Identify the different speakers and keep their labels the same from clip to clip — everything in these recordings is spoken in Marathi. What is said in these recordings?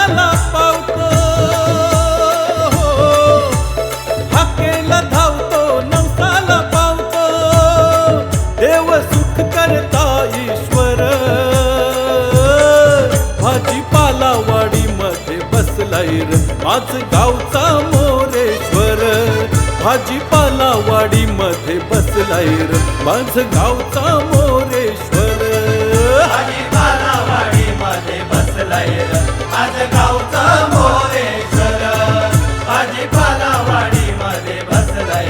Speaker 1: त्याला पावतो. हाकेला धावतो नवसाला पावतो. देव सुख करता ईश्वर. भाजीपाला वाडी मध्ये बसलाईर आज गावचा मोरेश्वर.
Speaker 2: भाजीपाला वाडी मध्ये बसलाईर माझ गावचा मोरेश्वर. मध्ये बसलाय र. माझ गावचा मोरेश्वर
Speaker 1: भाजीपालावाडी मध्ये बसलाय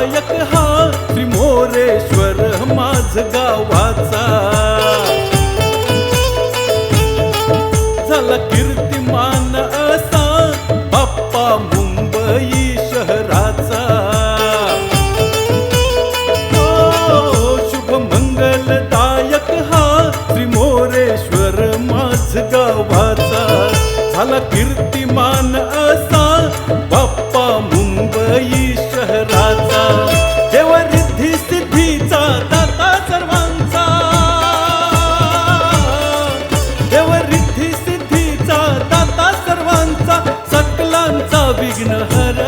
Speaker 1: गायक हा त्रिमोरेश्वर माझ गावाचा. झाला कीर्तिमान असा बाप्पा मुंबई शहराचा. हो, शुभ मंगलदायक हा त्रिमोरेश्वर माझ गावाचा. झाला कीर्तिमान असा बाप्पा मुंबई शहराचा जेव्हा रिद्धी सिद्धीचा दाता सर्वांचा. जेव्हा रिद्धी सिद्धीचा दाता सर्वांचा सकलांचा विघ्नहर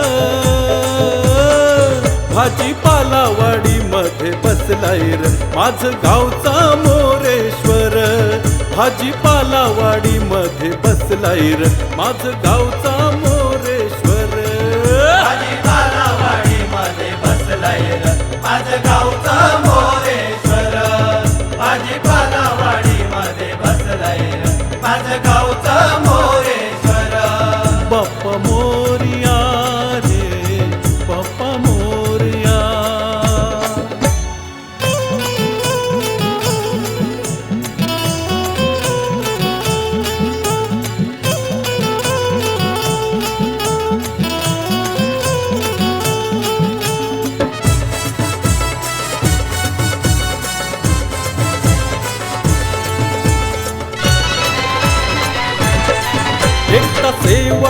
Speaker 1: भाजीपाला वाडीमध्ये बसलाय र माझ गावचा मोरेश्वर. भाजीपाला वाडीमध्ये बसलाय र माझ गावचा मोरेश्वर
Speaker 2: बसलाय र माझ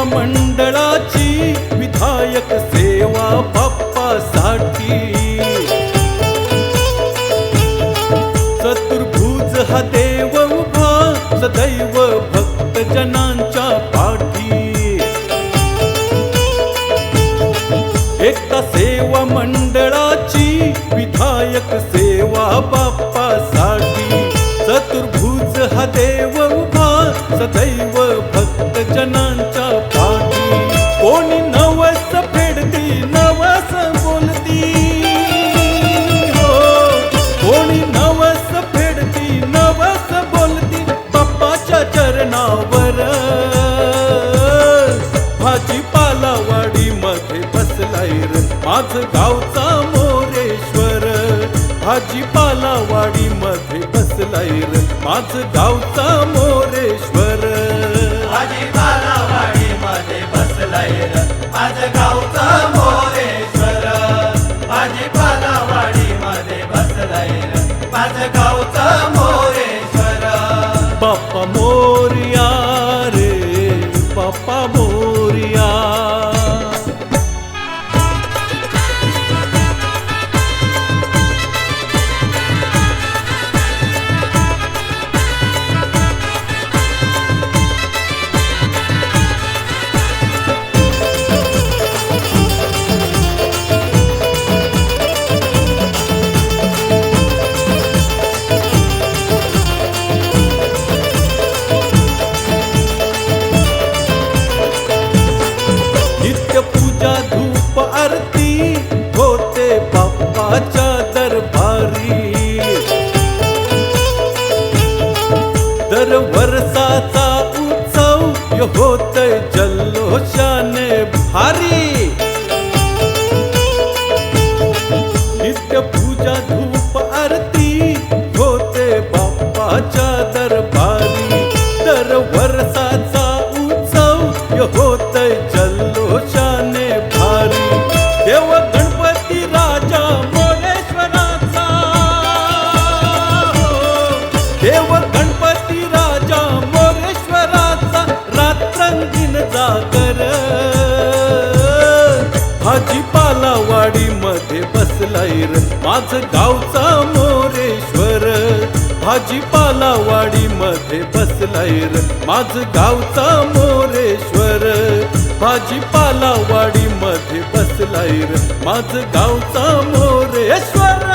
Speaker 1: मंडळाची विधायक सेवा बाप्पासाठी. चतुर्भुज हा देव उभा सदैव भक्त जनांच्या पाठी. एकता सेवा मंडळाची विधायक सेवा बाप्पासाठी. चतुर्भुज हा देव उभा सदैव पालावाडी मध्ये बसलाय र. माझ गावचा मोरेश्वर. भाजीपालावाडी मध्ये बसलाय र. माझ गावचा मोरेश्वर.
Speaker 2: भाजीपालावाडी मध्ये बसलाय र. माझ गावचा मोरेश्वर
Speaker 1: होत जल्लोषाने भारी। नित्य पूजा धूप आरती होते बाप्पाच्या दरबारी। तर वर्षाचा उत्सव होत जल्लोषाने भारी। देव गणपती राजा मोरेश्वराचा देव बसलाय माझ गावचा मोरेश्वर. भाजीपाला वाडी मध्ये बसलाय र माझ गावचा मोरेश्वर. भाजीपाला वाडी मध्ये बसलाय र माझ गावचा मोरेश्वर.